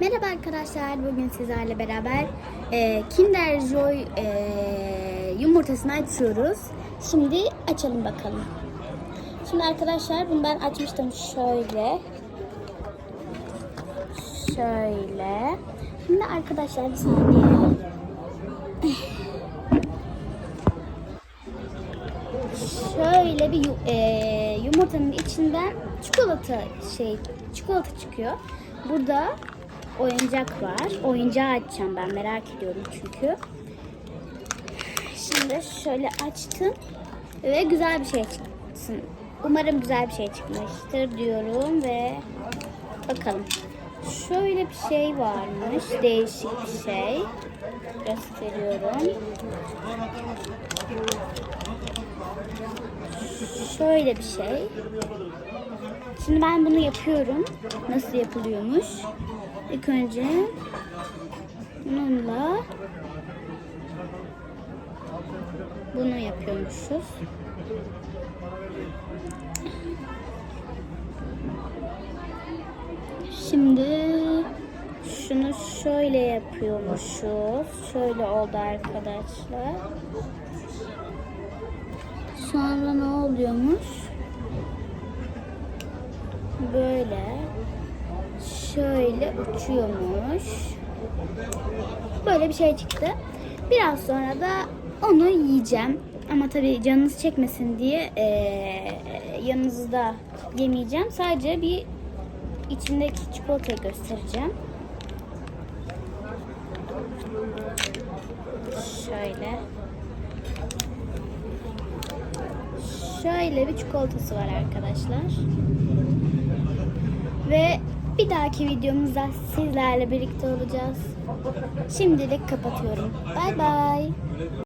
Merhaba arkadaşlar. Bugün sizlerle beraber e, Kinder Joy e, yumurtasını açıyoruz. Şimdi açalım bakalım. Şimdi arkadaşlar bunu ben açmıştım şöyle. Şöyle. Şimdi arkadaşlar bir saniye. Şöyle bir e, yumurtanın içinden çikolata şey çikolata çıkıyor. Burada oyuncak var. Oyuncağı açacağım ben merak ediyorum çünkü. Şimdi şöyle açtım ve güzel bir şey çıksın. Umarım güzel bir şey çıkmıştır diyorum ve bakalım. Şöyle bir şey varmış. Değişik bir şey. Gösteriyorum. Şöyle bir şey. Şimdi ben bunu yapıyorum. Nasıl yapılıyormuş? İlk önce bununla bunu yapıyormuşuz. Şimdi şunu şöyle yapıyormuşuz. Şöyle oldu arkadaşlar. Sonra ne oluyormuş? Böyle şöyle uçuyormuş. Böyle bir şey çıktı. Biraz sonra da onu yiyeceğim. Ama tabii canınız çekmesin diye eee yanınızda yemeyeceğim. Sadece bir içindeki çikolatayı göstereceğim. Şöyle. Şöyle bir çikolatası var arkadaşlar. Ve bir dahaki videomuzda sizlerle birlikte olacağız. Şimdilik kapatıyorum. Bay bay.